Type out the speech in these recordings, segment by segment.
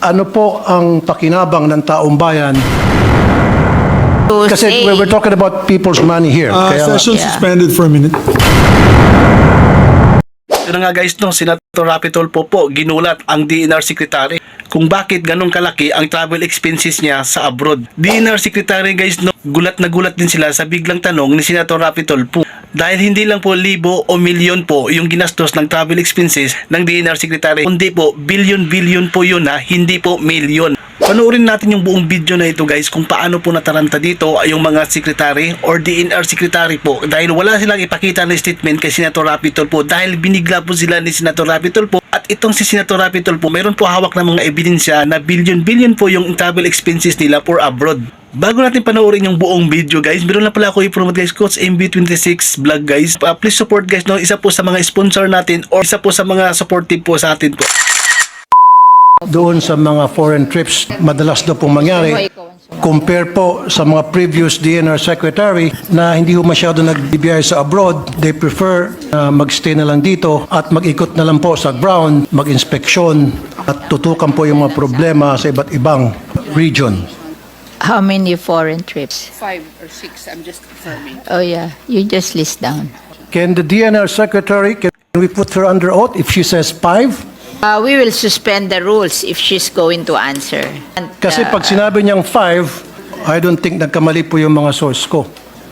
Ano po ang pakinabang ng taong bayan? Kasi say- we were talking about people's money here. Uh, Kaya session Yeah. suspended for a minute. Ito na nga guys, no, Senator Rapi Tulfo po ginulat ang DNR Secretary kung bakit ganong kalaki ang travel expenses niya sa abroad. DNR Secretary guys, no, gulat na gulat din sila sa biglang tanong ni Senator Rapi Tulfo. Dahil hindi lang po libo o milyon po yung ginastos ng travel expenses ng DNR Secretary, kundi po billion-billion po yun ha, hindi po milyon. Panoorin natin yung buong video na ito guys kung paano po nataranta dito yung mga secretary or DNR secretary po dahil wala silang ipakita na statement kay Senator Rapi Tulfo dahil binigla po sila ni Senator Rapi Tulfo at itong si Senator Rapi Tulfo meron po hawak ng mga ebidensya na billion-billion po yung travel expenses nila for abroad. Bago natin panoorin yung buong video guys, meron lang pala ako i-promote guys, Coach MB26 vlog guys. Uh, please support guys, no? isa po sa mga sponsor natin or isa po sa mga supportive po sa atin po. doon sa mga foreign trips, madalas daw pong mangyari. Compare po sa mga previous DNR secretary na hindi ho masyado nagbibiyahe sa abroad, they prefer na magstay na lang dito at mag-ikot na lang po sa ground, mag-inspeksyon at tutukan po yung mga problema sa iba't ibang region. How many foreign trips? five or six, I'm just confirming. Oh yeah, you just list down. Can the DNR secretary, can we put her under oath if she says five? Uh, we will suspend the rules if she's going to answer. And, Kasi uh, pag sinabi niyang five, I don't think nagkamali po yung mga source ko.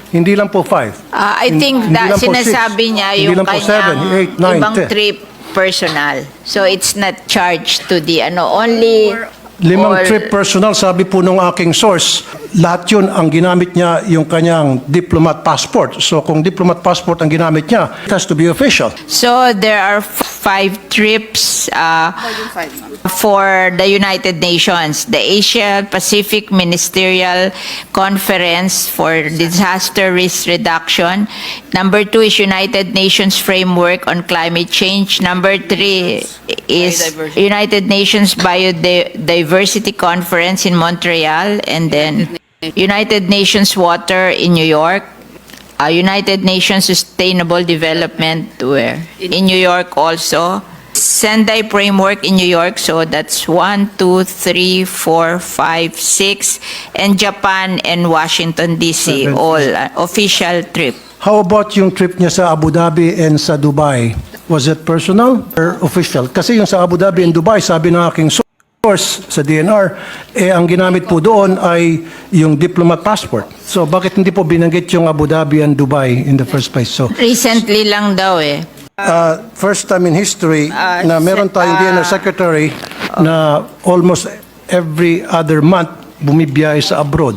Hindi lang po five. uh, I think Hindi that lang po six. sinasabi niya Hindi yung lang po seven, kanyang eight, nine, ibang ten. trip personal. So it's not charged to the ano only Limang all- trip personal, sabi po nung aking source, lahat yun ang ginamit niya yung kanyang diplomat passport. So kung diplomat passport ang ginamit niya, it has to be official. So there are five trips uh, five, for the United Nations, the Asia Pacific Ministerial Conference for Disaster Risk Reduction. Number two is United Nations Framework on Climate Change. Number three is. United Nations Biodiversity Conference in Montreal, and then United Nations Water in New York. Uh, United Nations Sustainable Development where? In New York also. Sendai Framework in New York, so that's one, two, three, four, five, six, and Japan and Washington DC, Seven. all uh, official trip. How about yung trip niya sa Abu Dhabi and sa Dubai? Was it personal or official? Kasi yung sa Abu Dhabi and Dubai, sabi ng aking source sa DNR, eh ang ginamit po doon ay yung diplomat passport. So bakit hindi po binanggit yung Abu Dhabi and Dubai in the first place? So Recently lang daw eh. uh, first time in history Ah, na meron tayong ah. DNR secretary na almost every other month bumibiyahe sa abroad.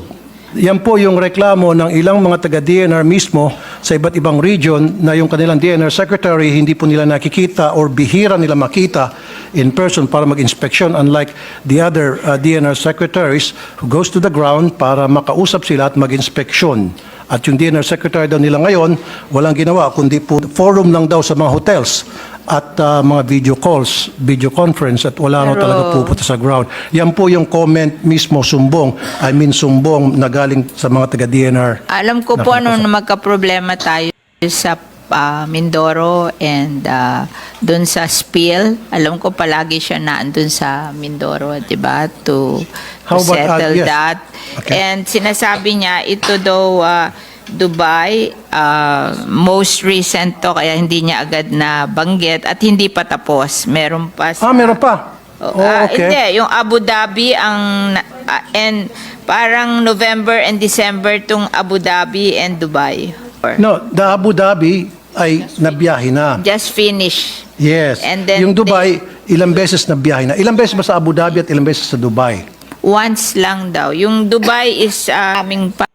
Yan po yung reklamo ng ilang mga taga-DNR mismo sa iba't ibang region na yung kanilang DNR secretary hindi po nila nakikita or bihira nila makita in person para mag-inspeksyon unlike the other uh, DNR secretaries who goes to the ground para makausap sila at mag-inspeksyon. At yung DNR secretary daw nila ngayon, walang ginawa kundi po forum lang daw sa mga hotels at uh, mga video calls, video conference at wala Pero- talaga pupunta sa ground. Yan po yung comment mismo sumbong, I mean sumbong na galing sa mga taga-DNR. Alam ko po ano na magka-problema tayo sa ah, Mindoro and ah, dun sa spill. Alam ko palagi siya naandun sa Mindoro, 'di ba? To, to about, ah, settle yes. that. Okay. And sinasabi niya ito daw ah, Dubai, ah, most recent to kaya hindi niya agad na banggit at hindi pa tapos. Meron pa sa- Ah, meron pa? Oh, Oh, ah, okay. Hindi, yung Abu Dhabi ang na- ah, and parang November and December tung Abu Dhabi and Dubai. Or No, the Abu Dhabi ay nabiyahe na. Just finish. Yes. And then yung Dubai, ilang beses nabiyahe na. Ilang beses ba sa Abu Dhabi at ilang beses sa Dubai? Once lang daw. Yung Dubai is ah, aming pa,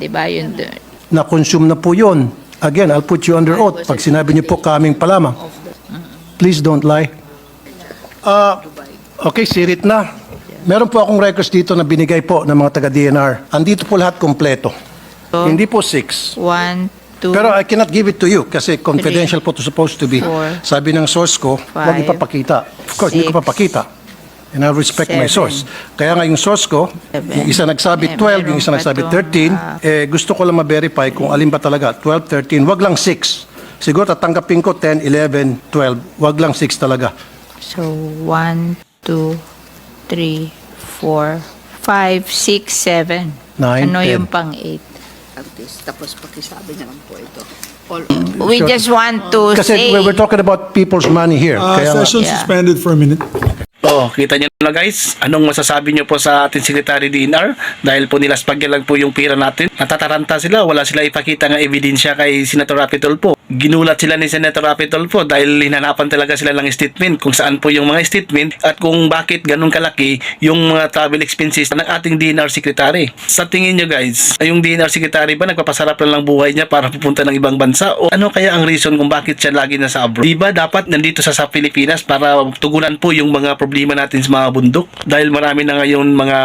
di ba? Yun. Na-consume na po yun. Again, I'll put you under oath. Pag sinabi niyo po kaming pa lamang. Please don't lie. Ah, okay, sirit na. Meron po akong records dito na binigay po ng mga taga-DNR. Andito po lahat kompleto. Hindi po six. One, two, Pero I cannot give it to you kasi confidential po to supposed to be. four, Sabi ng source ko, five, ipapakita. Of course, hindi ko papakita. And I respect my seven, source. Kaya nga yung source ko, seven. yung isa nagsabi Eh, 12, yung isa nagsabi pa to, 13, ah. eh, gusto ko lang ma-verify kung alin ba talaga, 12, 13, wag lang 6. Siguro tatanggapin ko 10, 11, 12, wag lang 6 talaga. So, one, two, three, four, five, six, seven. Nine, Ano ten. yung pang-eight? Artist. Tapos pakisabi na lang po ito. All We Sure. just want to Kasi say... we- we're talking about people's money here. Uh, Kaya nga- session Yeah. suspended for a minute. Oh, kita niyo na guys, anong masasabi niyo po sa ating Secretary DNR? Dahil po nilaspag lang po yung pira natin. Natataranta sila, wala sila ipakita ng ebidensya kay Senator Rapi Tulfo. Ginulat sila ni Senator Rapi Tulfo dahil hinanapan talaga sila ng statement kung saan po yung mga statement at kung bakit ganun kalaki yung mga travel expenses ng ating DNR Secretary. Sa tingin niyo guys, yung DNR Secretary ba nagpapasarap lang ng buhay niya para pupunta ng ibang bansa? O ano kaya ang reason kung bakit siya lagi nasa abroad? Di ba dapat nandito sa, sa Pilipinas para tugunan po yung mga problema natin sa mga bundok? Dahil marami na ngayon mga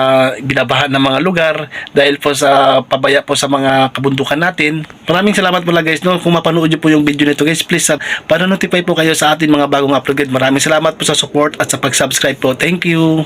binabahan ng mga lugar dahil po sa pabaya po sa mga kabundukan natin. Maraming salamat pala guys no kung mapanood niyo po yung video nito guys please uh, para notify po kayo sa atin mga bagong upload guys. Maraming salamat po sa support at sa pag-subscribe po. Thank you.